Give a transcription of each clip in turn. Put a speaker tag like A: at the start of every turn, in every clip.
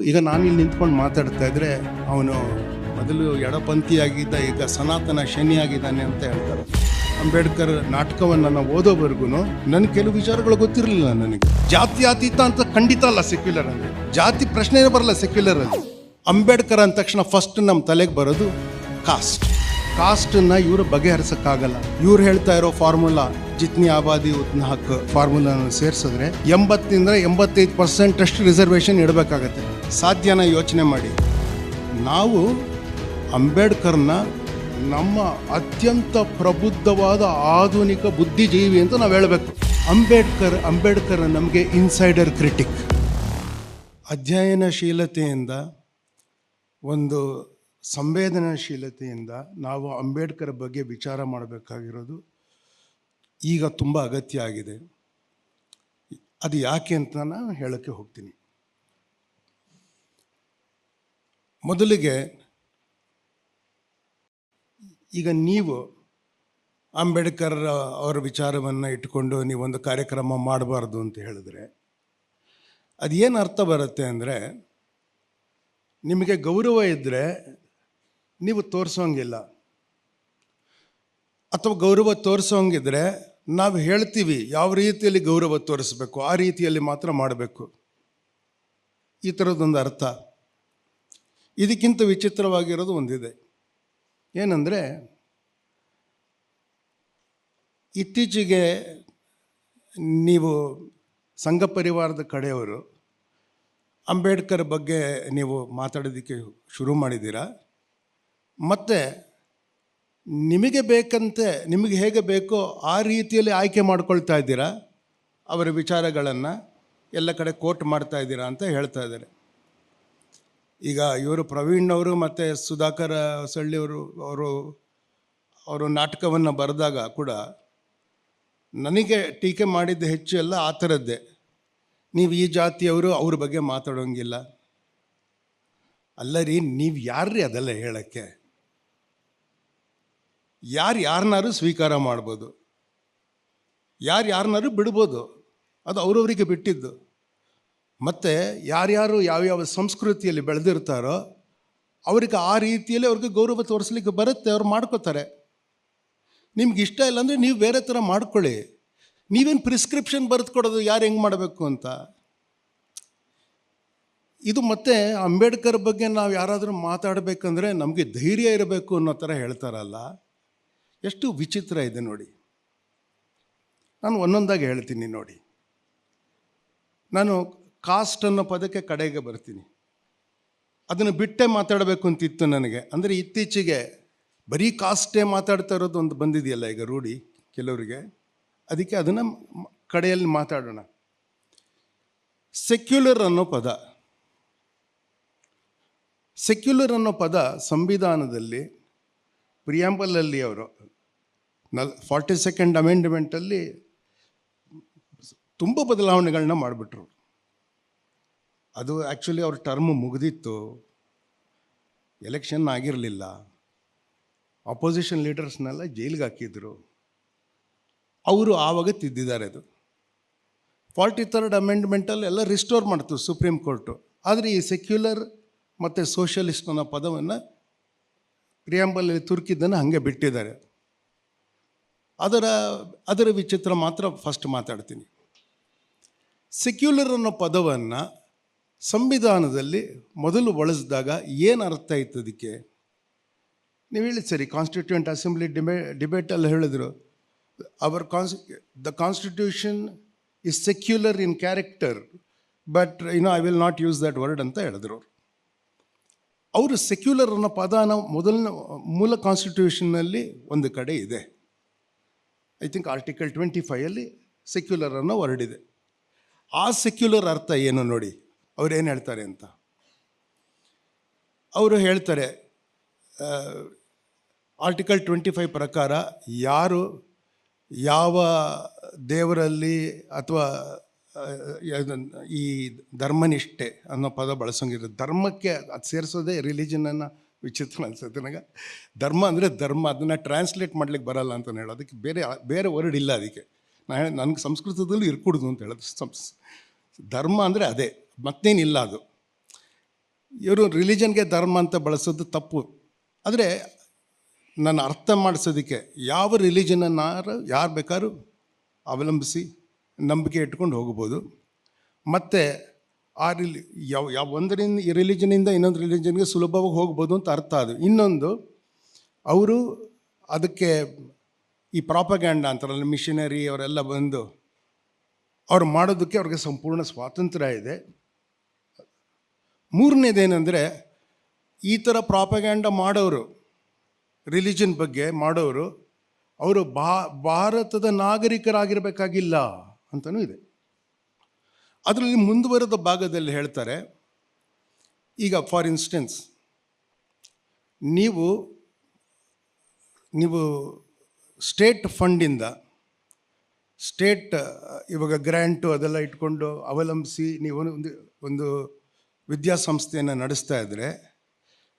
A: ಈಗ ನಾನು ಇಲ್ಲಿ ನಿಂತ್ಕೊಂಡು ಮಾತಾಡ್ತಾ ಇದ್ರೆ ಅವನು ಮೊದಲು ಎಡಪಂಥಿ ಆಗಿದ್ದ ಈಗ ಸನಾತನ ಶನಿ ಆಗಿದ್ದಾನೆ ಅಂತ ಹೇಳ್ತಾರೆ. ಅಂಬೇಡ್ಕರ್ ನಾಟಕವನ್ನು ನಾನು ಓದೋವರೆಗೂ ನನ್ನ ಕೆಲವು ವಿಚಾರಗಳು ಗೊತ್ತಿರಲಿಲ್ಲ ನನಗೆ. ಜಾತಿ, ಆತೀತ ಅಂತ ಖಂಡಿತ ಅಲ್ಲ ಸೆಕ್ಯುಲರ್ ಅಂದ್ರೆ ಜಾತಿ ಪ್ರಶ್ನೆನೇ ಬರಲ್ಲ ಸೆಕ್ಯುಲರ್ ಅಲ್ಲಿ. ಅಂಬೇಡ್ಕರ್ ಅಂದ ತಕ್ಷಣ ಫಸ್ಟ್ ನಮ್ಮ ತಲೆಗೆ ಬರೋದು ಕಾಸ್ಟ್ ಕಾಸ್ಟನ್ನ ಇವರು ಬಗೆಹರಿಸಕ್ಕಾಗಲ್ಲ. ಇವ್ರು ಹೇಳ್ತಾ ಇರೋ ಫಾರ್ಮುಲಾ ಜಿತ್ನಿ ಆಬಾದಿ ಉತ್ನ ಹಕ್ ಫಾರ್ಮುಲಾನ ಸೇರಿಸಿದ್ರೆ ಎಂಬತ್ತಿಂದ ಎಂಬತ್ತೈದು ಪರ್ಸೆಂಟ್ ಅಷ್ಟು ರಿಸರ್ವೇಷನ್ ಇಡಬೇಕಾಗತ್ತೆ. ಸಾಧ್ಯನ ಯೋಚನೆ ಮಾಡಿ. ನಾವು ಅಂಬೇಡ್ಕರ್ನ ನಮ್ಮ ಅತ್ಯಂತ ಪ್ರಬುದ್ಧವಾದ ಆಧುನಿಕ ಬುದ್ಧಿಜೀವಿ ಅಂತ ನಾವು ಹೇಳಬೇಕು. ಅಂಬೇಡ್ಕರ್ ಅಂಬೇಡ್ಕರ್ ನಮಗೆ ಇನ್ಸೈಡರ್ ಕ್ರಿಟಿಕ್ ಅಧ್ಯಯನಶೀಲತೆಯಿಂದ ಒಂದು ಸಂವೇದನಾಶೀಲತೆಯಿಂದ ನಾವು ಅಂಬೇಡ್ಕರ್ ಬಗ್ಗೆ ವಿಚಾರ ಮಾಡಬೇಕಾಗಿರೋದು ಈಗ ತುಂಬ ಅಗತ್ಯ ಆಗಿದೆ. ಅದು ಯಾಕೆ ಅಂತ ನಾನು ಹೇಳೋಕ್ಕೆ ಹೋಗ್ತೀನಿ. ಮೊದಲಿಗೆ ಈಗ ನೀವು ಅಂಬೇಡ್ಕರ್ ಅವರ ವಿಚಾರವನ್ನು ಇಟ್ಟುಕೊಂಡು ನೀವೊಂದು ಕಾರ್ಯಕ್ರಮ ಮಾಡಬಾರ್ದು ಅಂತ ಹೇಳಿದ್ರೆ ಅದೇನು ಅರ್ಥ ಬರುತ್ತೆ ಅಂದರೆ ನಿಮಗೆ ಗೌರವ ಇದ್ದರೆ ನೀವು ತೋರಿಸೋಂಗಿಲ್ಲ. ಅಥವಾ ಗೌರವ ತೋರಿಸೋಂಗಿದ್ರೆ ನಾವು ಹೇಳ್ತೀವಿ ಯಾವ ರೀತಿಯಲ್ಲಿ ಗೌರವ ತೋರಿಸ್ಬೇಕು, ಆ ರೀತಿಯಲ್ಲಿ ಮಾತ್ರ ಮಾಡಬೇಕು. ಈ ಥರದ್ದೊಂದು ಅರ್ಥ. ಇದಕ್ಕಿಂತ ವಿಚಿತ್ರವಾಗಿರೋದು ಒಂದಿದೆ. ಏನಂದರೆ, ಇತ್ತೀಚೆಗೆ ನೀವು ಸಂಘ ಪರಿವಾರದ ಕಡೆಯವರು ಅಂಬೇಡ್ಕರ್ ಬಗ್ಗೆ ನೀವು ಮಾತಾಡೋದಕ್ಕೆ ಶುರು ಮಾಡಿದ್ದೀರಾ? ಮತ್ತು ನಿಮಗೆ ಬೇಕಂತೆ, ನಿಮಗೆ ಹೇಗೆ ಬೇಕೋ ಆ ರೀತಿಯಲ್ಲಿ ಆಯ್ಕೆ ಮಾಡ್ಕೊಳ್ತಾ ಇದ್ದೀರಾ? ಅವರ ವಿಚಾರಗಳನ್ನು ಎಲ್ಲ ಕಡೆ ಕೋಟ್ ಮಾಡ್ತಾ ಇದ್ದೀರಾ ಅಂತ ಹೇಳ್ತಾ ಇದ್ದಾರೆ. ಈಗ ಇವರು ಪ್ರವೀಣ್ ಅವರು ಮತ್ತು ಸುಧಾಕರ್ ಸಳ್ಳಿಯವರು ಅವರು ಅವರು ನಾಟಕವನ್ನು ಬರೆದಾಗ ಕೂಡ ನನಗೆ ಟೀಕೆ ಮಾಡಿದ್ದು ಹೆಚ್ಚು ಎಲ್ಲ ಆ ಥರದ್ದೇ. ನೀವು ಈ ಜಾತಿಯವರು ಅವ್ರ ಬಗ್ಗೆ ಮಾತಾಡೋಂಗಿಲ್ಲ. ಅಲ್ಲ ರೀ, ನೀವು ಯಾರ್ರೀ ಅದೆಲ್ಲ ಹೇಳೋಕ್ಕೆ? ಯಾರು ಯಾರನ್ನಾರು ಸ್ವೀಕಾರ ಮಾಡ್ಬೋದು. ಯಾರು ಯಾರನ್ನಾರು ಬಿಡ್ಬೋದು. ಅದು ಅವರವರಿಗೆ ಬಿಟ್ಟಿದ್ದು. ಮತ್ತು ಯಾರ್ಯಾರು ಯಾವ್ಯಾವ ಸಂಸ್ಕೃತಿಯಲ್ಲಿ ಬೆಳೆದಿರ್ತಾರೋ ಅವ್ರಿಗೆ ಆ ರೀತಿಯಲ್ಲಿ ಅವ್ರಿಗೆ ಗೌರವ ತೋರಿಸ್ಲಿಕ್ಕೆ ಬರುತ್ತೆ, ಅವ್ರು ಮಾಡ್ಕೋತಾರೆ. ನಿಮ್ಗೆ ಇಷ್ಟ ಇಲ್ಲ ಅಂದರೆ ನೀವು ಬೇರೆ ಥರ ಮಾಡ್ಕೊಳ್ಳಿ. ನೀವೇನು ಪ್ರಿಸ್ಕ್ರಿಪ್ಷನ್ ಬರೆದು ಕೊಡೋದು, ಯಾರು ಹೆಂಗೆ ಮಾಡಬೇಕು ಅಂತ. ಇದು ಮತ್ತೆ ಅಂಬೇಡ್ಕರ್ ಬಗ್ಗೆ ನಾವು ಯಾರಾದರೂ ಮಾತಾಡಬೇಕಂದ್ರೆ ನಮಗೆ ಧೈರ್ಯ ಇರಬೇಕು ಅನ್ನೋ ಥರ ಹೇಳ್ತಾರಲ್ಲ. ಎಷ್ಟು ವಿಚಿತ್ರ ಇದೆ ನೋಡಿ. ನಾನು ಒಂದೊಂದಾಗಿ ಹೇಳ್ತೀನಿ ನೋಡಿ. ನಾನು ಕಾಸ್ಟ್ ಅನ್ನೋ ಪದಕ್ಕೆ ಕಡೆಗೆ ಬರ್ತೀನಿ. ಅದನ್ನು ಬಿಟ್ಟೆ ಮಾತಾಡಬೇಕು ಅಂತಿತ್ತು ನನಗೆ. ಅಂದರೆ ಇತ್ತೀಚೆಗೆ ಬರೀ ಕಾಸ್ಟೇ ಮಾತಾಡ್ತಾ ಇರೋದು ಒಂದು ಬಂದಿದೆಯಲ್ಲ ಈಗ ರೂಢಿ ಕೆಲವರಿಗೆ. ಅದಕ್ಕೆ ಅದನ್ನು ಕಡೆಯಲ್ಲಿ ಮಾತಾಡೋಣ. ಸೆಕ್ಯುಲರ್ ಅನ್ನೋ ಪದ. ಸೆಕ್ಯುಲರ್ ಅನ್ನೋ ಪದ ಸಂವಿಧಾನದಲ್ಲಿ ಪ್ರಿಯಾಂಬಲಲ್ಲಿ ಅವರು ನಲ್ ಫಾರ್ಟಿ ಸೆಕೆಂಡ್ ಅಮೆಂಡ್ಮೆಂಟಲ್ಲಿ ತುಂಬ ಬದಲಾವಣೆಗಳನ್ನ ಮಾಡಿಬಿಟ್ರು. ಅದು ಆ್ಯಕ್ಚುಲಿ ಅವ್ರ ಟರ್ಮ್ ಮುಗಿದಿತ್ತು. ಎಲೆಕ್ಷನ್ ಆಗಿರಲಿಲ್ಲ. ಅಪೋಸಿಷನ್ ಲೀಡರ್ಸ್ನೆಲ್ಲ ಜೈಲಿಗೆ ಹಾಕಿದ್ರು. ಅವರು ಆವಾಗ ತಿದ್ದಿದ್ದಾರೆ ಅದು. ಫಾರ್ಟಿ ತರ್ಡ್ ಅಮೆಂಡ್ಮೆಂಟಲ್ಲಿ ಎಲ್ಲ ರಿಸ್ಟೋರ್ ಮಾಡ್ತು ಸುಪ್ರೀಂ ಕೋರ್ಟು ಆದರೆ ಈ ಸೆಕ್ಯುಲರ್ ಮತ್ತು ಸೋಷಿಯಲಿಸ್ಟ್ ಅನ್ನೋ ಪದವನ್ನು ಪ್ರಿಯಾಂಬಲಲ್ಲಿ ತುರ್ಕಿದ್ದನ್ನು ಹಾಗೆ ಬಿಟ್ಟಿದ್ದಾರೆ. ಅದರ ಅದರ ವಿಚಿತ್ರ ಮಾತ್ರ ಫಸ್ಟ್ ಮಾತಾಡ್ತೀನಿ. ಸೆಕ್ಯುಲರ್ ಅನ್ನೋ ಪದವನ್ನು ಸಂವಿಧಾನದಲ್ಲಿ ಮೊದಲು ಬಳಸಿದಾಗ ಏನು ಅರ್ಥ ಇತ್ತು ಅದಕ್ಕೆ? ನೀವು ಹೇಳಿ ಸರಿ ಕಾನ್ಸ್ಟಿಟ್ಯೂಂಟ್ ಅಸೆಂಬ್ಲಿ ಡಿಬೇ ಡಿಬೇಟಲ್ಲಿ ಹೇಳಿದರು. Our cons the constitution is secular in character but you know I will not use that word ಅಂತ ಹೇಳಿದ್ರು ಅವರು. ಅವರು ಸೆಕ್ಯುಲರ್ ಅನ್ನೋ ಪದಾನ ಮೊದಲನೇ, ಮೂಲ ಕಾನ್ಸ್ಟಿಟ್ಯೂಷನ್ನಲ್ಲಿ ಒಂದು ಕಡೆ ಇದೆ. ಐ ಥಿಂಕ್ ಆರ್ಟಿಕಲ್ ಟ್ವೆಂಟಿ ಫೈಯಲ್ಲಿ ಸೆಕ್ಯುಲರ್ ಅನ್ನೋ ವರ್ಡ್ ಇದೆ. ಆ ಸೆಕ್ಯುಲರ್ ಅರ್ಥ ಏನು ನೋಡಿ? ಅವ್ರು ಏನು ಹೇಳ್ತಾರೆ ಅಂತ? ಅವರು ಹೇಳ್ತಾರೆ ಆರ್ಟಿಕಲ್ ಟ್ವೆಂಟಿ ಫೈವ್ ಪ್ರಕಾರ ಯಾರು ಯಾವ ದೇವರಲ್ಲಿ ಅಥವಾ ಈ ಧರ್ಮನಿಷ್ಠೆ ಅನ್ನೋ ಪದ ಬಳಸೋಂಗಿಲ್ಲ ಧರ್ಮಕ್ಕೆ ಅದು ಸೇರಿಸೋದೇ ರಿಲಿಜನನ್ನು ವಿಚಿತ್ರ ಅನ್ಸುತ್ತೆ ನನಗೆ. ಧರ್ಮ ಅಂದರೆ ಧರ್ಮ, ಅದನ್ನು ಟ್ರಾನ್ಸ್ಲೇಟ್ ಮಾಡ್ಲಿಕ್ಕೆ ಬರಲ್ಲ ಅಂತ ಹೇಳೋದು. ಅದಕ್ಕೆ ಬೇರೆ ಬೇರೆ ವರ್ಡ್ ಇಲ್ಲ ಅದಕ್ಕೆ. ನಾನು ನನಗೆ ಸಂಸ್ಕೃತದಲ್ಲೂ ಇರ್ಕೂಡ್ದು ಅಂತ ಹೇಳೋದು. ಸಂಸ್ ಧರ್ಮ ಅಂದರೆ ಅದೇ, ಮತ್ತೇನಿಲ್ಲ ಅದು. ಇವರು ರಿಲಿಜನ್ಗೆ ಧರ್ಮ ಅಂತ ಬಳಸೋದು ತಪ್ಪು. ಆದರೆ ನಾನು ಅರ್ಥ ಮಾಡಿಸೋದಕ್ಕೆ ಯಾವ ರಿಲಿಜನನ್ನು ಯಾರು ಬೇಕಾದ್ರೂ ಅವಲಂಬಿಸಿ ನಂಬಿಕೆ ಇಟ್ಕೊಂಡು ಹೋಗ್ಬೋದು. ಮತ್ತು ಆ ರಿಲಿ ಯಾವ ಯಾವ ಒಂದರಿಂದ, ಈ ರಿಲಿಜನಿಂದ ಇನ್ನೊಂದು ರಿಲಿಜನ್ಗೆ ಸುಲಭವಾಗಿ ಹೋಗ್ಬೋದು ಅಂತ ಅರ್ಥ ಅದು. ಇನ್ನೊಂದು, ಅವರು ಅದಕ್ಕೆ ಈ ಪ್ರಾಪಗ್ಯಾಂಡ ಅಂತಾರಲ್ಲ ಮಿಷನರಿ ಅವರೆಲ್ಲ ಬಂದು ಅವ್ರು ಮಾಡೋದಕ್ಕೆ ಅವ್ರಿಗೆ ಸಂಪೂರ್ಣ ಸ್ವಾತಂತ್ರ್ಯ ಇದೆ. ಮೂರನೇದೇನೆಂದರೆ, ಈ ಥರ ಪ್ರಾಪಗ್ಯಾಂಡ ಮಾಡೋರು ರಿಲಿಜನ್ ಬಗ್ಗೆ ಮಾಡೋರು, ಅವರು ಭಾರತದ ನಾಗರಿಕರಾಗಿರಬೇಕಾಗಿಲ್ಲ ಅಂತಲೂ ಇದೆ. ಅದರಲ್ಲಿ ಮುಂದುವರೆದ ಭಾಗದಲ್ಲಿ ಹೇಳ್ತಾರೆ, ಈಗ ಫಾರ್ ಇನ್ಸ್ಟೆನ್ಸ್ ನೀವು ನೀವು ಸ್ಟೇಟ್ ಫಂಡಿಂದ ಸ್ಟೇಟ್ ಇವಾಗ ಗ್ರ್ಯಾಂಟು ಅದೆಲ್ಲ ಇಟ್ಕೊಂಡು ಅವಲಂಬಿಸಿ ನೀವು ಒಂದು ಒಂದು ವಿದ್ಯಾಸಂಸ್ಥೆಯನ್ನು ನಡೆಸ್ತಾ ಇದ್ದರೆ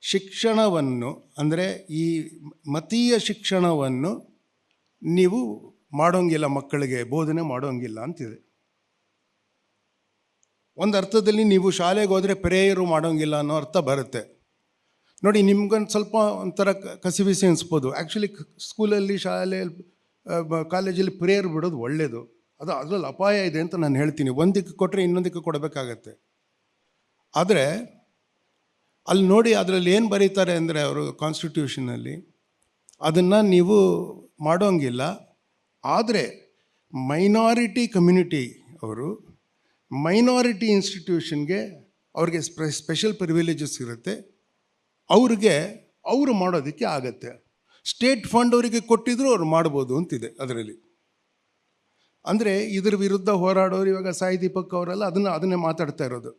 A: ಶಿಕ್ಷಣವನ್ನು, ಅಂದರೆ ಈ ಮತೀಯ ಶಿಕ್ಷಣವನ್ನು ನೀವು ಮಾಡೋಂಗಿಲ್ಲ ಮಕ್ಕಳಿಗೆ, ಬೋಧನೆ ಮಾಡೋಂಗಿಲ್ಲ ಅಂತಿದೆ. ಒಂದು ಅರ್ಥದಲ್ಲಿ ನೀವು ಶಾಲೆಗೆ ಹೋದರೆ ಪ್ರೇಯರು ಮಾಡೋಂಗಿಲ್ಲ ಅನ್ನೋ ಅರ್ಥ ಬರುತ್ತೆ. ನೋಡಿ, ನಿಮ್ಗೊಂದು ಸ್ವಲ್ಪ ಒಂಥರ ಕಸಿಬಿಸಿ ಅನಿಸ್ಬೋದು. ಆ್ಯಕ್ಚುಲಿ ಸ್ಕೂಲಲ್ಲಿ ಶಾಲೆಯಲ್ಲಿ ಕಾಲೇಜಲ್ಲಿ ಪ್ರೇಯರ್ ಬಿಡೋದು ಒಳ್ಳೆಯದು ಅದು ಅದರಲ್ಲಿ ಅಪಾಯ ಇದೆ ಅಂತ ನಾನು ಹೇಳ್ತೀನಿ. ಒಂದಕ್ಕೆ ಕೊಟ್ಟರೆ ಇನ್ನೊಂದಕ್ಕೆ ಕೊಡಬೇಕಾಗತ್ತೆ. ಆದರೆ, ಅಲ್ಲಿ ನೋಡಿ ಅದರಲ್ಲಿ ಏನು ಬರೀತಾರೆ ಅಂದರೆ ಅವರು ಕಾನ್ಸ್ಟಿಟ್ಯೂಷನಲ್ಲಿ ಅದನ್ನು ನೀವು ಮಾಡೋಂಗಿಲ್ಲ. ಆದರೆ ಮೈನಾರಿಟಿ ಕಮ್ಯುನಿಟಿ ಅವರು ಮೈನಾರಿಟಿ ಇನ್ಸ್ಟಿಟ್ಯೂಷನ್ಗೆ ಅವ್ರಿಗೆ ಸ್ಪೆ ಸ್ಪೆಷಲ್ ಪ್ರಿವಿಲೇಜಸ್ ಇರುತ್ತೆ. ಅವ್ರಿಗೆ, ಅವರು ಮಾಡೋದಕ್ಕೆ ಆಗತ್ತೆ. ಸ್ಟೇಟ್ ಫಂಡ್ ಅವರಿಗೆ ಕೊಟ್ಟಿದ್ರು ಅವ್ರು ಮಾಡ್ಬೋದು ಅಂತಿದೆ ಅದರಲ್ಲಿ. ಅಂದರೆ ಇದ್ರ ವಿರುದ್ಧ ಹೋರಾಡೋರು ಇವಾಗ ಸಾಯಿ ದೀಪಕ್ ಅವರೆಲ್ಲ ಅದನ್ನು, ಅದನ್ನೇ ಮಾತಾಡ್ತಾ ಇರೋದು.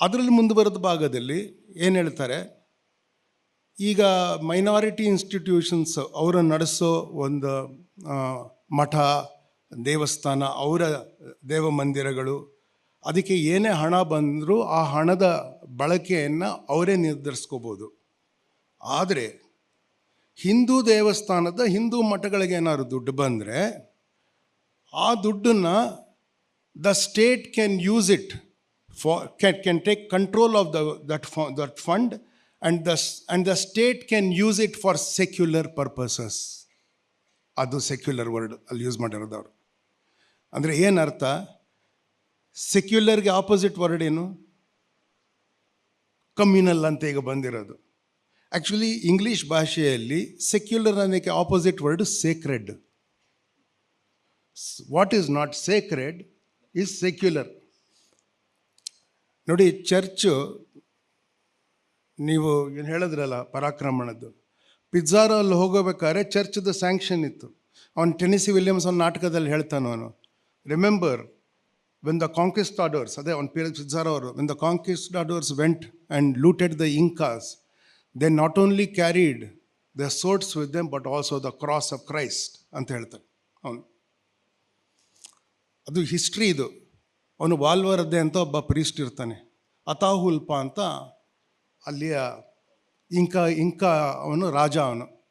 A: ಅದರಲ್ಲಿ ಮುಂದುವರೆದ ಭಾಗದಲ್ಲಿ ಏನು ಹೇಳ್ತಾರೆ? ಈಗ ಮೈನಾರಿಟಿ ಇನ್ಸ್ಟಿಟ್ಯೂಷನ್ಸ್ ಅವರು ನಡೆಸೋ ಒಂದು ಮಠ ದೇವಸ್ಥಾನ, ಅವರ ದೇವ ಮಂದಿರಗಳು ಅದಕ್ಕೆ ಏನೇ ಹಣ ಬಂದರೂ ಆ ಹಣದ ಬಳಕೆಯನ್ನು ಅವರೇ ನಿರ್ಧರಿಸ್ಕೋಬೋದು. ಆದರೆ, ಹಿಂದೂ ದೇವಸ್ಥಾನದ ಹಿಂದೂ ಮಠಗಳಿಗೆ ಏನಾದ್ರು ದುಡ್ಡು ಬಂದರೆ, ಆ ದುಡ್ಡನ್ನು the state can use it for, can can take control of the, that that fund and the and the state can use it for secular purposes. ಅದು ಸೆಕ್ಯುಲರ್ ವರ್ಡ್ ಅಲ್ಲಿ ಯೂಸ್ ಮಾಡಿರೋದು ಅವರು ಅಂದರೆ ಏನರ್ಥ ಸೆಕ್ಯುಲರ್ಗೆ ಆಪೋಸಿಟ್ ವರ್ಡ್ ಏನು? Communal ಅಂತ ಈಗ ಬಂದಿರೋದು. ಆ್ಯಕ್ಚುಲಿ ಇಂಗ್ಲೀಷ್ ಭಾಷೆಯಲ್ಲಿ secular ಅನ್ನೋಕ್ಕೆ opposite word sacred what is not sacred is secular ನೋಡಿ ಚರ್ಚು ನೀವು ಏನು ಹೇಳಿದ್ರಲ್ಲ, ಪರಾಕ್ರಮಣದ್ದು. ಪಿಜ್ಜಾರಲ್ಲಿ ಹೋಗಬೇಕಾದ್ರೆ ಚರ್ಚ್ದು ಸ್ಯಾಂಕ್ಷನ್ ಇತ್ತು. ಅವನು ಟೆನಿಸಿ ವಿಲಿಯಮ್ಸ್ ಅವ್ನ ನಾಟಕದಲ್ಲಿ ಹೇಳ್ತಾನೆ ಅವನು ವೆನ್ ದ ಕಾಂಕಿಸ್ಟಾಡರ್ಸ್ ಅದೇ ಅವ್ನ ಪೇರ್ ಪಿಜ್ಜಾರ ಅವರು when the conquistadors went and looted the Incas they not only carried the swords with them but also the cross of Christ ಅಂತ ಹೇಳ್ತಾನೆ ಅವನು ಅದು ಹಿಸ್ಟ್ರಿ ಇದು. ಅವನು ವಾಲ್ವರದ್ದೆ ಅಂತ ಒಬ್ಬ ಪ್ರೀಸ್ಟ್ ಇರ್ತಾನೆ. ಅತಾಹುಲ್ಪ ಅಂತ ಅಲ್ಲಿಯ ಇಂಕಾ ಇಂಕಾ ಅವನು ರಾಜ ಅವನು.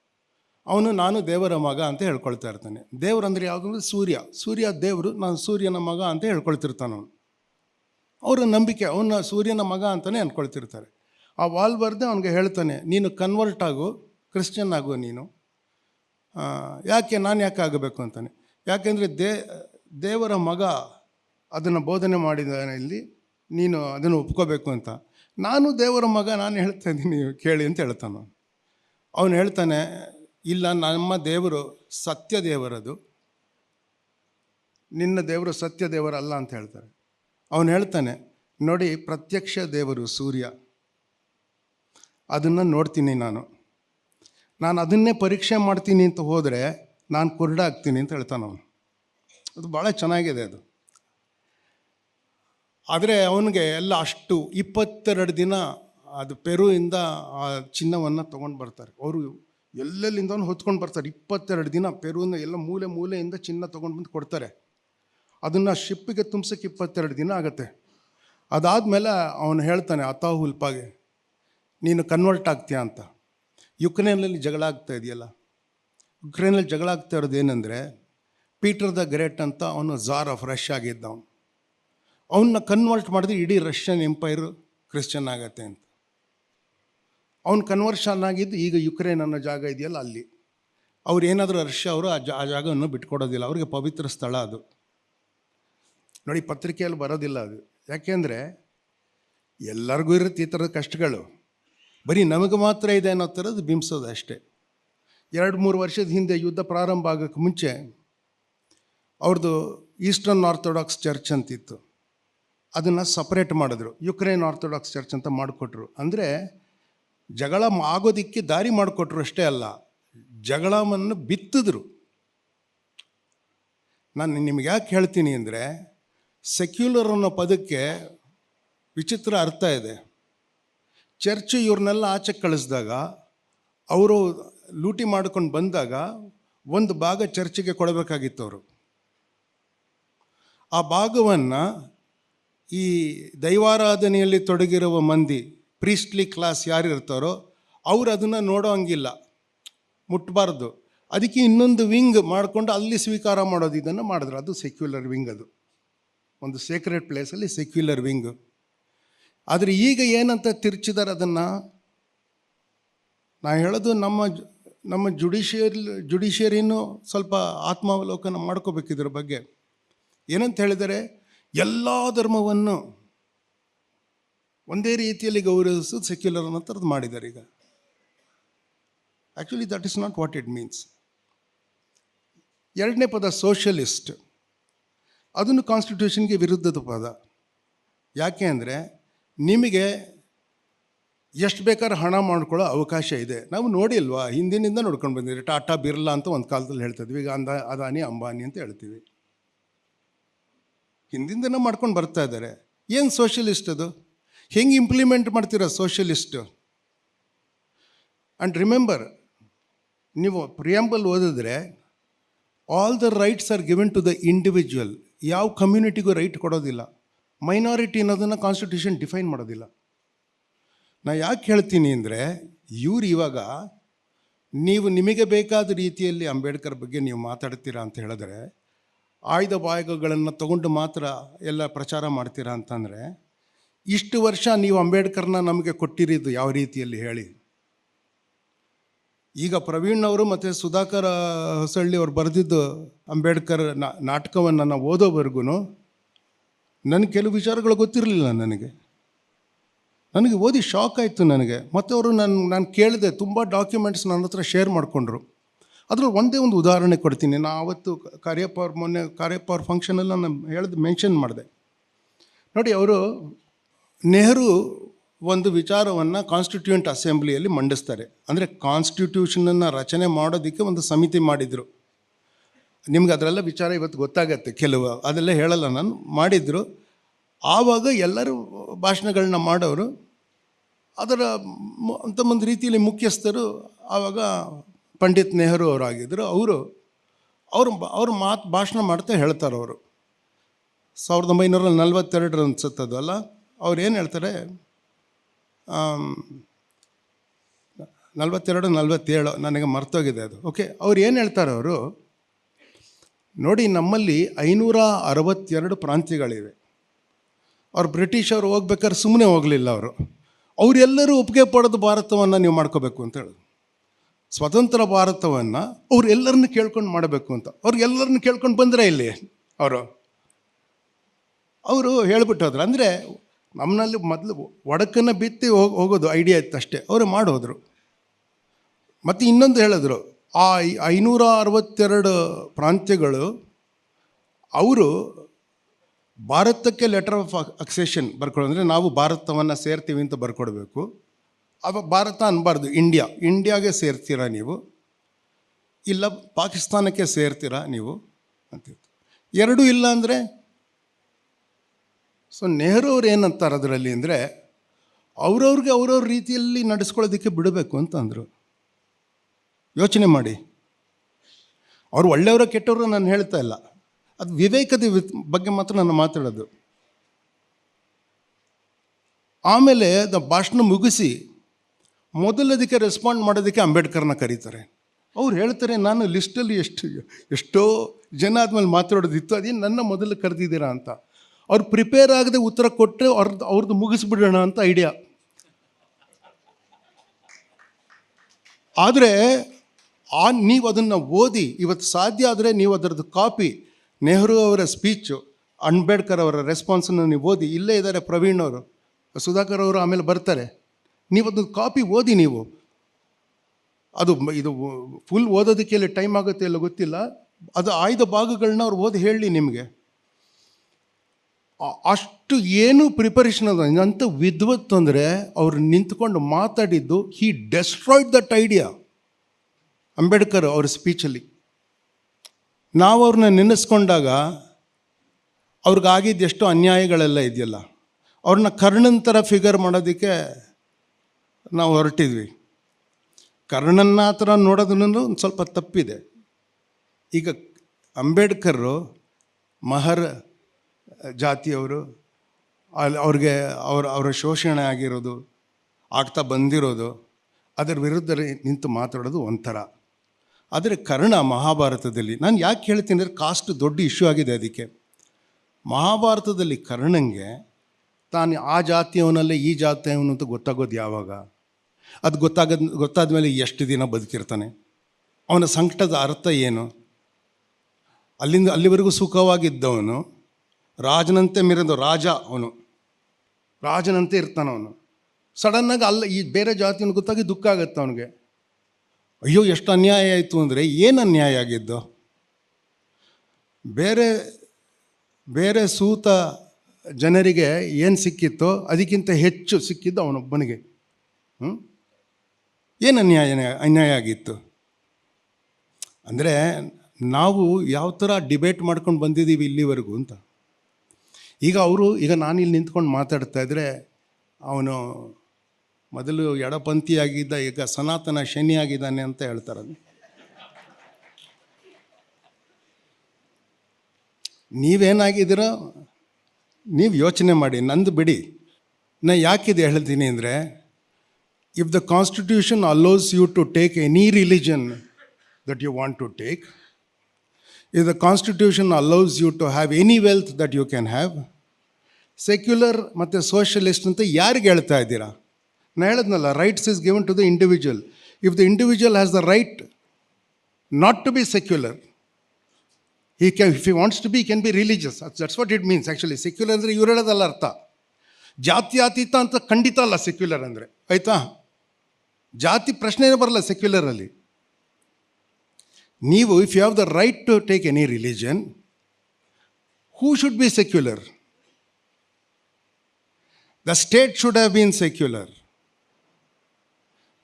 A: ಅವನು ನಾನು ದೇವರ ಮಗ ಅಂತ ಹೇಳ್ಕೊಳ್ತಾ ಇರ್ತಾನೆ. ದೇವರಂದ್ರೆ ಯಾವುದು ಸೂರ್ಯ. ಸೂರ್ಯ ದೇವರು, ನಾನು ಸೂರ್ಯನ ಮಗ ಅಂತ ಹೇಳ್ಕೊಳ್ತಿರ್ತಾನೆ ಅವನು. ಅವರ ನಂಬಿಕೆ ಅವನ ಸೂರ್ಯನ ಮಗ ಅಂತಲೇ ಅಂದ್ಕೊಳ್ತಿರ್ತಾರೆ ಆ ವಾಲ್ವರ್ದೆ ಅವನಿಗೆ ಹೇಳ್ತಾನೆ, ನೀನು ಕನ್ವರ್ಟ್ ಆಗು ಕ್ರಿಶ್ಚಿಯನ್ ಆಗು ನೀನು. ಯಾಕೆ ನಾನು ಯಾಕೆ ಆಗಬೇಕು? ಅಂತಾನೆ. ಯಾಕೆಂದರೆ ದೇ, ದೇವರ ಮಗ ಅದನ್ನು ಬೋಧನೆ ಮಾಡಿದ್ದಾನೆ ಇಲ್ಲಿ, ನೀನು ಅದನ್ನು ಒಪ್ಕೋಬೇಕು ಅಂತ. ನಾನು ದೇವರ ಮಗ, ನಾನು ಹೇಳ್ತಾ ಇದ್ದೀನಿ, ಕೇಳಿ ಅಂತ ಹೇಳ್ತಾನೆ. ಅವನು ಹೇಳ್ತಾನೆ ಇಲ್ಲ, ನಮ್ಮ ದೇವರು ಸತ್ಯ ದೇವರದು ನಿನ್ನ ದೇವರು ಸತ್ಯ ದೇವರಲ್ಲ ಅಂತ ಹೇಳ್ತಾರೆ. ಅವನು ಹೇಳ್ತಾನೆ, ನೋಡಿ, ಪ್ರತ್ಯಕ್ಷ ದೇವರು ಸೂರ್ಯ. ಅದನ್ನು ನೋಡ್ತೀನಿ ನಾನು. ನಾನು ಅದನ್ನೇ ಪರೀಕ್ಷೆ ಮಾಡ್ತೀನಿ ಅಂತ ಹೋದರೆ ನಾನು ಕುರುಡಾಗ್ತೀನಿ ಅಂತ ಹೇಳ್ತಾನೆ ಅವನು. ಅದು ಭಾಳ ಚೆನ್ನಾಗಿದೆ ಅದು. ಆದರೆ ಅವನಿಗೆ ಎಲ್ಲ ಅಷ್ಟು ಇಪ್ಪತ್ತೆರಡು ದಿನ ಅದು ಪೆರುವಿಂದ ಆ ಚಿನ್ನವನ್ನು ತೊಗೊಂಡು ಬರ್ತಾರೆ. ಅವರು ಎಲ್ಲೆಲ್ಲಿಂದ ಹೊತ್ಕೊಂಡು ಬರ್ತಾರೆ. ಇಪ್ಪತ್ತೆರಡು ದಿನ ಪೆರುವಿನ ಎಲ್ಲ ಮೂಲೆ ಮೂಲೆಯಿಂದ ಚಿನ್ನ ತೊಗೊಂಡು ಬಂದು ಕೊಡ್ತಾರೆ. ಅದನ್ನು ಶಿಪ್ಪಿಗೆ ತುಂಬಿಸೋಕೆ ಇಪ್ಪತ್ತೆರಡು ದಿನ ಆಗುತ್ತೆ. ಅದಾದಮೇಲೆ ಅವನು ಹೇಳ್ತಾನೆ ಅತಾಹುಲ್ಪಾಗೆ ನೀನು ಕನ್ವರ್ಟ್ ಆಗ್ತೀಯಾ ಅಂತ. ಯುಕ್ರೇನಲ್ಲಿ ಜಗಳ ಆಗ್ತಾ ಇದೆಯಲ್ಲ. ಯುಕ್ರೇನಲ್ಲಿ ಜಗಳ ಆಗ್ತಾ ಇರೋದು ಏನಂದರೆ ಪೀಟರ್ ದ ಗ್ರೇಟ್ ಅಂತ ಅವನು ಝಾರ್ ಆಫ್ ರಷ್ಯಾಗಿದ್ದ ಅವನು ಅವನ್ನ ಕನ್ವರ್ಟ್ ಮಾಡಿದ್ರೆ ಇಡೀ ರಷ್ಯನ್ ಎಂಪೈರು ಕ್ರಿಶ್ಚಿಯನ್ ಆಗತ್ತೆ ಅಂತ. ಅವನು ಕನ್ವರ್ಷನ್ ಆಗಿದ್ದು ಈಗ ಯುಕ್ರೇನ್ ಅನ್ನೋ ಜಾಗ ಇದೆಯಲ್ಲ ಅಲ್ಲಿ. ಅವ್ರು ಏನಾದರೂ ರಷ್ಯಾ ಅವರು ಆ ಜಾ, ಆ ಜಾಗವನ್ನು ಬಿಟ್ಕೊಡೋದಿಲ್ಲ. ಅವ್ರಿಗೆ ಪವಿತ್ರ ಸ್ಥಳ ಅದು. ನೋಡಿ, ಪತ್ರಿಕೆಯಲ್ಲಿ ಬರೋದಿಲ್ಲ ಅದು. ಯಾಕೆಂದರೆ ಎಲ್ಲರಿಗೂ ಇರುತ್ತೆ ಈ ಥರದ ಕಷ್ಟಗಳು. ಬರೀ ನಮಗೆ ಮಾತ್ರ ಇದೆ ಅನ್ನೋ ಥರದ್ದು ಬಿಂಬಿಸೋದು ಅಷ್ಟೇ. ಎರಡು, ಮೂರು ವರ್ಷದ ಹಿಂದೆ ಯುದ್ಧ ಪ್ರಾರಂಭ ಆಗೋಕ್ಕೆ ಮುಂಚೆ ಅವ್ರದ್ದು ಈಸ್ಟರ್ನ್ ಆರ್ಥೋಡಾಕ್ಸ್ ಚರ್ಚ್ ಅಂತಿತ್ತು. ಅದನ್ನು ಸಪ್ರೇಟ್ ಮಾಡಿದ್ರು. ಯುಕ್ರೇನ್ ಆರ್ಥೋಡಾಕ್ಸ್ ಚರ್ಚ್ ಅಂತ ಮಾಡಿಕೊಟ್ರು. ಅಂದರೆ ಜಗಳ ಆಗೋದಿಕ್ಕೆ ದಾರಿ ಮಾಡಿಕೊಟ್ರು ಅಷ್ಟೇ ಅಲ್ಲ, ಜಗಳವನ್ನು ಬಿತ್ತಿದ್ರು. ನಾನು ನಿಮ್ಗೆ ಯಾಕೆ ಹೇಳ್ತೀನಿ ಅಂದರೆ ಸೆಕ್ಯುಲರ್ ಅನ್ನೋ ಪದಕ್ಕೆ ವಿಚಿತ್ರ ಅರ್ಥ ಇದೆ. ಚರ್ಚ್ ಇವ್ರನ್ನೆಲ್ಲ ಆಚೆ ಕಳಿಸಿದಾಗ, ಅವರು ಲೂಟಿ ಮಾಡ್ಕೊಂಡು ಬಂದಾಗ ಒಂದು ಭಾಗ ಚರ್ಚಿಗೆ ಕೊಡಬೇಕಾಗಿತ್ತು ಅವರು ಆ ಭಾಗವನ್ನು ಈ ದೈವಾರಾಧನೆಯಲ್ಲಿ ತೊಡಗಿರುವ ಮಂದಿ ಪ್ರೀಸ್ಟ್ಲಿ ಕ್ಲಾಸ್ ಯಾರು ಇರ್ತಾರೋ ಅವ್ರು ಅದನ್ನು ನೋಡೋ ಹಂಗಿಲ್ಲ ಮುಟ್ಟಬಾರ್ದು ಅದಕ್ಕೆ ಇನ್ನೊಂದು ವಿಂಗ್ ಮಾಡಿಕೊಂಡು ಅಲ್ಲಿ ಸ್ವೀಕಾರ ಮಾಡೋದು, ಇದನ್ನು ಮಾಡಿದ್ರು. ಅದು ಸೆಕ್ಯುಲರ್ ವಿಂಗ್ ಅದು. ಒಂದು ಸೇಕ್ರೆಟ್ ಪ್ಲೇಸಲ್ಲಿ ಸೆಕ್ಯುಲರ್ ವಿಂಗ್ ಆದರೆ ಈಗ ಏನಂತ ತಿರ್ಚಿದಾರೆ ಅದನ್ನು? ನಾನು ಹೇಳೋದು ನಮ್ಮ ನಮ್ಮ ಜುಡಿಷಿಯಲ್ ಜುಡಿಷಿಯರಿನೂ ಸ್ವಲ್ಪ ಆತ್ಮಾವಲೋಕನ ಮಾಡ್ಕೋಬೇಕಿದ್ರ ಬಗ್ಗೆ. ಏನಂತ ಹೇಳಿದರೆ, ಎಲ್ಲ ಧರ್ಮವನ್ನು ಒಂದೇ ರೀತಿಯಲ್ಲಿ ಗೌರವಿಸೋದು ಸೆಕ್ಯುಲರ್ ಅನ್ನೋ ಥರದ್ದು ಮಾಡಿದ್ದಾರೆ ಈಗ. Actually that is not what it means ಎರಡನೇ ಪದ ಸೋಷಲಿಸ್ಟ್ ಅದನ್ನು ಕಾನ್ಸ್ಟಿಟ್ಯೂಷನ್ಗೆ ವಿರುದ್ಧದ ಪದ. ಯಾಕೆ ಅಂದರೆ, ನಿಮಗೆ ಎಷ್ಟು ಬೇಕಾದ್ರೆ ಹಣ ಮಾಡ್ಕೊಳ್ಳೋ ಅವಕಾಶ ಇದೆ. ನಾವು ನೋಡಿಲ್ವಾ ಹಿಂದಿನಿಂದ ನೋಡ್ಕೊಂಡು ಬಂದಿದ್ದೀವಿ ಟಾಟಾ ಬಿರ್ಲಾ ಅಂತ ಒಂದು ಕಾಲದಲ್ಲಿ ಹೇಳ್ತಿದ್ವಿ. ಈಗ ಅಂದ, ಅದಾನಿ, ಅಂಬಾನಿ ಅಂತ ಹೇಳ್ತೀವಿ. ಹಿಂದಿಂದನೇ ಮಾಡ್ಕೊಂಡು ಬರ್ತಾ ಇದ್ದಾರೆ. ಏನು ಸೋಷಲಿಸ್ಟ್ ಅದು? ಹೆಂಗೆ ಇಂಪ್ಲಿಮೆಂಟ್ ಮಾಡ್ತೀರಾ ಸೋಷಲಿಸ್ಟ್ ಆ್ಯಂಡ್ ರಿಮೆಂಬರ್ ನೀವು ಪ್ರಿಯಾಂಬಲ್ ಓದಿದ್ರೆ all the rights are given to the individual ಯಾವ ಕಮ್ಯುನಿಟಿಗೂ ರೈಟ್ ಕೊಡೋದಿಲ್ಲ. ಮೈನಾರಿಟಿ ಅನ್ನೋದನ್ನು ಕಾನ್ಸ್ಟಿಟ್ಯೂಷನ್ ಡಿಫೈನ್ ಮಾಡೋದಿಲ್ಲ. ನಾ ಯಾಕೆ ಹೇಳ್ತೀನಿ ಅಂದರೆ, ಇವ್ರು ಇವಾಗ ನೀವು ನಿಮಗೆ ಬೇಕಾದ ರೀತಿಯಲ್ಲಿ ಅಂಬೇಡ್ಕರ್ ಬಗ್ಗೆ ನೀವು ಮಾತಾಡ್ತೀರಾ ಅಂತ ಹೇಳಿದ್ರೆ, ಆಯ್ದ ಭಾಗಗಳನ್ನು ತಗೊಂಡು ಮಾತ್ರ ಎಲ್ಲ ಪ್ರಚಾರ ಮಾಡ್ತೀರಾ ಅಂತಂದರೆ ಇಷ್ಟು ವರ್ಷ ನೀವು ಅಂಬೇಡ್ಕರ್ನ ನಮಗೆ ಕೊಟ್ಟಿರಿದ್ದು ಯಾವ ರೀತಿಯಲ್ಲಿ ಹೇಳಿ. ಈಗ ಪ್ರವೀಣ್ ಅವರು ಮತ್ತು ಸುಧಾಕರ್ ಹೊಸಳ್ಳಿ ಅವರು ಬರೆದಿದ್ದು ಅಂಬೇಡ್ಕರ್ ನಾಟಕವನ್ನು ನಾನು ಓದೋವರೆಗೂ ನನಗೆ ಕೆಲವು ವಿಚಾರಗಳು ಗೊತ್ತಿರಲಿಲ್ಲ ನನಗೆ. ನನಗೆ ಓದಿ ಶಾಕ್ ಆಯಿತು ನನಗೆ. ಮತ್ತು ಅವರು ನಾನು ನಾನು ಕೇಳಿದೆ ತುಂಬ ಡಾಕ್ಯುಮೆಂಟ್ಸ್ ನನ್ನ ಹತ್ರ ಶೇರ್ ಮಾಡಿಕೊಂಡ್ರು. ಅದರಲ್ಲಿ ಒಂದೇ ಒಂದು ಉದಾಹರಣೆ ಕೊಡ್ತೀನಿ. ನಾ ಆವತ್ತು ಕಾರ್ಯಪ್ಪ ಅವ್ರ ಮೊನ್ನೆ ಕಾರ್ಯಪ್ಪ ಅವ್ರ ಫಂಕ್ಷನಲ್ಲಿ ನಾನು ಹೇಳಿದ ಮೆನ್ಷನ್ ಮಾಡಿದೆ. ನೋಡಿ, ಅವರು ನೆಹರು ಒಂದು ವಿಚಾರವನ್ನು ಕಾನ್ಸ್ಟಿಟ್ಯೂಂಟ್ ಅಸೆಂಬ್ಲಿಯಲ್ಲಿ ಮಂಡಿಸ್ತಾರೆ. ಅಂದರೆ ಕಾನ್ಸ್ಟಿಟ್ಯೂಷನನ್ನು ರಚನೆ ಮಾಡೋದಕ್ಕೆ ಒಂದು ಸಮಿತಿ ಮಾಡಿದರು. ನಿಮ್ಗೆ ಅದರೆಲ್ಲ ವಿಚಾರ ಇವತ್ತು ಗೊತ್ತಾಗತ್ತೆ ಕೆಲವು, ಅದೆಲ್ಲ ಹೇಳಲ್ಲ ನಾನು, ಮಾಡಿದರು. ಆವಾಗ ಎಲ್ಲರೂ ಭಾಷಣಗಳನ್ನ ಮಾಡೋರು. ಅದರ ಅಂತ ಒಂದು ರೀತಿಯಲ್ಲಿ ಮುಖ್ಯಸ್ಥರು ಆವಾಗ ಪಂಡಿತ್ ನೆಹರು ಅವರಾಗಿದ್ದರು ಅವರು ಅವರು ಅವ್ರು ಮಾತು ಭಾಷಣ ಮಾಡ್ತಾ ಹೇಳ್ತಾರೆ ಅವರು ಸಾವಿರದ ಒಂಬೈನೂರ ನಲ್ವತ್ತೆರಡರ ಅನ್ಸುತ್ತದು ಅಲ್ಲ ಅವ್ರು ಏನು ಹೇಳ್ತಾರೆ ನಲವತ್ತೆರಡು, ನಲ್ವತ್ತೇಳು ನನಗೆ ಮರ್ತೋಗಿದೆ ಅದು. ಓಕೆ ಅವ್ರು ಏನು ಹೇಳ್ತಾರೆ ಅವರು? ನೋಡಿ, ನಮ್ಮಲ್ಲಿ ಐನೂರ ಅರವತ್ತೆರಡು ಪ್ರಾಂತ್ಯಗಳಿವೆ. ಅವ್ರು ಬ್ರಿಟಿಷರು ಹೋಗ್ಬೇಕಾದ್ರೆ ಸುಮ್ಮನೆ ಹೋಗಲಿಲ್ಲ ಅವರು. ಅವರೆಲ್ಲರೂ ಒಪ್ಪಿಗೆ ಪಡೆದು ಭಾರತವನ್ನು ನೀವು ಮಾಡ್ಕೋಬೇಕು ಅಂತ ಹೇಳಿ ಸ್ವತಂತ್ರ ಭಾರತವನ್ನು ಅವರೆಲ್ಲರನ್ನ ಕೇಳ್ಕೊಂಡು ಮಾಡಬೇಕು ಅಂತ. ಅವ್ರಿಗೆಲ್ಲರನ್ನು ಕೇಳ್ಕೊಂಡು ಬಂದರೆ ಇಲ್ಲಿ ಅವರು. ಅವರು ಹೇಳ್ಬಿಟ್ಟು ಅಂದರೆ ನಮ್ಮಲ್ಲಿ ಮೊದಲು ಒಡಕನ್ನು ಬಿತ್ತಿ ಹೋಗಿ, ಹೋಗೋದು ಐಡಿಯಾ ಇತ್ತು ಅಷ್ಟೇ ಅವರು ಮಾಡೋದ್ರು. ಮತ್ತು ಇನ್ನೊಂದು ಹೇಳಿದ್ರು, ಆ ಐನೂರ ಅರವತ್ತೆರಡು ಪ್ರಾಂತ್ಯಗಳು, ಅವರು ಭಾರತಕ್ಕೆ ಲೆಟರ್ ಆಫ್ ಅಕ್ಸೆಷನ್ ಬರ್ಕೊಡು ಅಂದರೆ ನಾವು ಭಾರತವನ್ನು ಸೇರ್ತೀವಿ ಅಂತ ಬರ್ಕೊಡ್ಬೇಕು. ಅವಾಗ ಭಾರತ ಅನ್ಬಾರ್ದು ಇಂಡಿಯಾ ಇಂಡಿಯಾಗೆ ಸೇರ್ತೀರಾ ನೀವು? ಇಲ್ಲ, ಪಾಕಿಸ್ತಾನಕ್ಕೆ ಸೇರ್ತೀರಾ ನೀವು? ಅಂತ ಎರಡೂ ಇಲ್ಲ ಅಂದರೆ ಸೊ ನೆಹರು ಅವ್ರು ಏನಂತಾರೆ ಅದರಲ್ಲಿ ಅಂದರೆ, ಅವ್ರವ್ರಿಗೆ ಅವ್ರವ್ರ ರೀತಿಯಲ್ಲಿ ನಡೆಸ್ಕೊಳ್ಳೋದಕ್ಕೆ ಬಿಡಬೇಕು ಅಂತಂದರು. ಯೋಚನೆ ಮಾಡಿ. ಅವ್ರು ಒಳ್ಳೆಯವರ ಕೆಟ್ಟವರು ನಾನು ಹೇಳ್ತಾ ಇಲ್ಲ. ಅದು ವಿವೇಕದ ಬಗ್ಗೆ ಮಾತ್ರ ನಾನು ಮಾತಾಡೋದು. ಆಮೇಲೆ ಅದು ಭಾಷಣ ಮುಗಿಸಿ ಮೊದಲದಕ್ಕೆ ರೆಸ್ಪಾಂಡ್ ಮಾಡೋದಕ್ಕೆ ಅಂಬೇಡ್ಕರ್ನ ಕರೀತಾರೆ. ಅವ್ರು ಹೇಳ್ತಾರೆ, ನಾನು ಲಿಸ್ಟಲ್ಲಿ ಎಷ್ಟು, ಎಷ್ಟೋ ಜನ ಆದಮೇಲೆ ಮಾತಾಡೋದಿತ್ತು, ಅದೇನು ನನ್ನ ಮೊದಲು ಕರೆದಿದ್ದೀರಾ ಅಂತ. ಅವ್ರು ಪ್ರಿಪೇರ್ ಆಗದೆ ಉತ್ತರ ಕೊಟ್ಟರೆ ಅವ್ರದ್ದು ಅವ್ರದ್ದು ಮುಗಿಸ್ಬಿಡೋಣ ಅಂತ ಐಡಿಯಾ ಆದರೆ, ಆ ನೀವು ಅದನ್ನು ಓದಿ ಇವತ್ತು ಸಾಧ್ಯ ಆದರೆ ನೀವು ಅದರದ್ದು ಕಾಪಿ ನೆಹರು ಅವರ ಸ್ಪೀಚು ಅಂಬೇಡ್ಕರ್ ಅವರ ರೆಸ್ಪಾನ್ಸನ್ನು ನೀವು ಓದಿ, ಇಲ್ಲೇ ಇದ್ದಾರೆ ಪ್ರವೀಣ್ ಅವರು. ಸುಧಾಕರ್ ಅವರು ಆಮೇಲೆ ಬರ್ತಾರೆ. ನೀವು ಅದನ್ನು ಕಾಪಿ ಓದಿ ನೀವು. ಅದು ಇದು ಫುಲ್ ಓದೋದಕ್ಕೆ ಇಲ್ಲಿ ಟೈಮ್ ಆಗುತ್ತೆ ಇಲ್ಲ ಗೊತ್ತಿಲ್ಲ. ಅದು ಆಯ್ದ ಭಾಗಗಳನ್ನ ಅವ್ರು ಓದಿ ಹೇಳಿ ನಿಮಗೆ. ಅಷ್ಟು ಏನು ಪ್ರಿಪರೇಷನ್ ಅದ ಅಂತ ವಿದ್ವತ್ ಅಂದರೆ ಅವ್ರು ನಿಂತ್ಕೊಂಡು ಮಾತಾಡಿದ್ದು he destroyed that idea Ambedkar ಅವ್ರ ಸ್ಪೀಚಲ್ಲಿ ನಾವು ಅವ್ರನ್ನ ನೆನೆಸ್ಕೊಂಡಾಗ ಅವ್ರಿಗಾಗಿದ್ದು ಎಷ್ಟು ಅನ್ಯಾಯಗಳೆಲ್ಲ ಇದೆಯಲ್ಲ ಅವ್ರನ್ನ ಕರ್ಣನ ಥರ ಫಿಗರ್ ಮಾಡೋದಕ್ಕೆ ನಾವು ಹೊರಟಿದ್ವಿ. ಕರ್ಣನ್ನ ಆ ಥರ ನೋಡೋದನ್ನು ಒಂದು ಸ್ವಲ್ಪ ತಪ್ಪಿದೆ. ಈಗ ಅಂಬೇಡ್ಕರು ಮಹರ್ ಜಾತಿಯವರು, ಅಲ್ಲಿ ಅವ್ರಿಗೆ ಅವ್ರ, ಅವರ ಶೋಷಣೆ ಆಗಿರೋದು, ಆಗ್ತಾ ಬಂದಿರೋದು, ಅದರ ವಿರುದ್ಧ ನಿಂತು ಮಾತಾಡೋದು ಒಂಥರ. ಆದರೆ ಕರ್ಣ ಮಹಾಭಾರತದಲ್ಲಿ, ನಾನು ಯಾಕೆ ಹೇಳ್ತೀನಿ ಅಂದರೆ ಕಾಸ್ಟ್ ದೊಡ್ಡ ಇಶ್ಯೂ ಆಗಿದೆ ಅದಕ್ಕೆ. ಮಹಾಭಾರತದಲ್ಲಿ ಕರ್ಣಂಗೆ ತಾನು ಆ ಜಾತಿಯವನಲ್ಲೇ ಈ ಜಾತಿಯವನು ಅಂತ ಗೊತ್ತಾಗೋದು ಯಾವಾಗ? ಅದು ಗೊತ್ತಾಗದ ಗೊತ್ತಾದ ಮೇಲೆ ಎಷ್ಟು ದಿನ ಬದುಕಿರ್ತಾನೆ? ಅವನ ಸಂಕಟದ ಅರ್ಥ ಏನು? ಅಲ್ಲಿಂದ, ಅಲ್ಲಿವರೆಗೂ ಸುಖವಾಗಿದ್ದವನು ರಾಜನಂತೆ ಮೀರಿದ ರಾಜ ಅವನು. ರಾಜನಂತೆ ಇರ್ತಾನೆ ಅವನು. ಸಡನ್ನಾಗಿ ಅಲ್ಲ, ಈ ಬೇರೆ ಜಾತಿಯನ್ನು ಗೊತ್ತಾಗಿ ದುಃಖ ಆಗುತ್ತೆ ಅವನಿಗೆ. ಅಯ್ಯೋ, ಎಷ್ಟು ಅನ್ಯಾಯ ಆಯಿತು ಅಂದರೆ ಏನು ಅನ್ಯಾಯ ಆಗಿದ್ದು? ಬೇರೆ ಬೇರೆ ಸೂತ ಜನರಿಗೆ ಏನು ಸಿಕ್ಕಿತ್ತೋ ಅದಕ್ಕಿಂತ ಹೆಚ್ಚು ಸಿಕ್ಕಿದ್ದು ಅವನೊಬ್ಬನಿಗೆ. ಹ್ಞೂ ಏನು ಅನ್ಯಾಯ ಅನ್ಯಾಯ ಆಗಿತ್ತು? ಅಂದರೆ ನಾವು ಯಾವ ಥರ ಡಿಬೇಟ್ ಮಾಡ್ಕೊಂಡು ಬಂದಿದ್ದೀವಿ ಇಲ್ಲಿವರೆಗೂ ಅಂತ. ಈಗ ಅವರು, ಈಗ ನಾನು ಇಲ್ಲಿ ನಿಂತ್ಕೊಂಡು ಮಾತಾಡ್ತಾ ಇದ್ದರೆ ಅವನು ಮೊದಲು ಎಡಪಂಥಿ ಆಗಿದ್ದ ಈಗ ಸನಾತನ ಶನಿ ಆಗಿದ್ದಾನೆ ಅಂತ ಹೇಳ್ತಾರೆ ನೀವೇನಾಗಿದ್ದೀರೋ, ನೀವು ಯೋಚನೆ ಮಾಡಿ, ನಂದು ಬಿಡಿ. ನಾ ಯಾಕಿದೆ ಹೇಳ್ತೀನಿ ಅಂದರೆ if the constitution allows you to take any religion that you want to take if the constitution allows you to have any wealth that you can have secular ಮತ್ತು ಸೋಷಲಿಸ್ಟ್ ಅಂತ ಯಾರಿಗೆ ಹೇಳ್ತಾ ಇದ್ದೀರಾ? ನಾ ಹೇಳಿದ್ನಲ್ಲ rights is given to the individual if the individual has the right not to be secular ಈ can if you wants to be can be religious that's what it means actually secular ಅಂದರೆ ಇವ್ರು ಹೇಳೋದಲ್ಲ ಅರ್ಥ. ಜಾತ್ಯಾತೀತ ಅಂತ ಖಂಡಿತ ಅಲ್ಲ secular ಅಂದರೆ. ಆಯಿತಾ? ಜಾತಿ ಪ್ರಶ್ನೆನೇ ಬರಲ್ಲ ಸೆಕ್ಯುಲರಲ್ಲಿ ನೀವು if you have the right to take any religion who should be secular the state should have been secular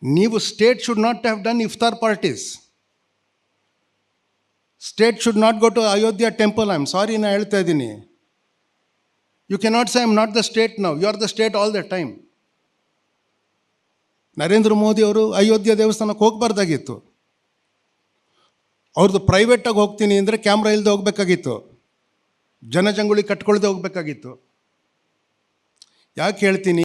A: ನೀವು state should not have done iftar parties state should not go to Ayodhya temple I am sorry ನಾ ಹೇಳ್ತಾ ಇದ್ದೀನಿ you cannot say I am not the state ನಾವು you are the state all the time Narendra Modi ಅವರು ಅಯೋಧ್ಯ ದೇವಸ್ಥಾನಕ್ಕೆ ಹೋಗಬಾರ್ದಾಗಿತ್ತು. ಅವ್ರದ್ದು ಪ್ರೈವೇಟಾಗಿ ಹೋಗ್ತೀನಿ ಅಂದರೆ camera ಇಲ್ಲದೆ ಹೋಗಬೇಕಾಗಿತ್ತು. ಜನಜಂಗುಳಿ ಕಟ್ಕೊಳ್ದೆ ಹೋಗಬೇಕಾಗಿತ್ತು. ಯಾಕೆ ಹೇಳ್ತೀನಿ?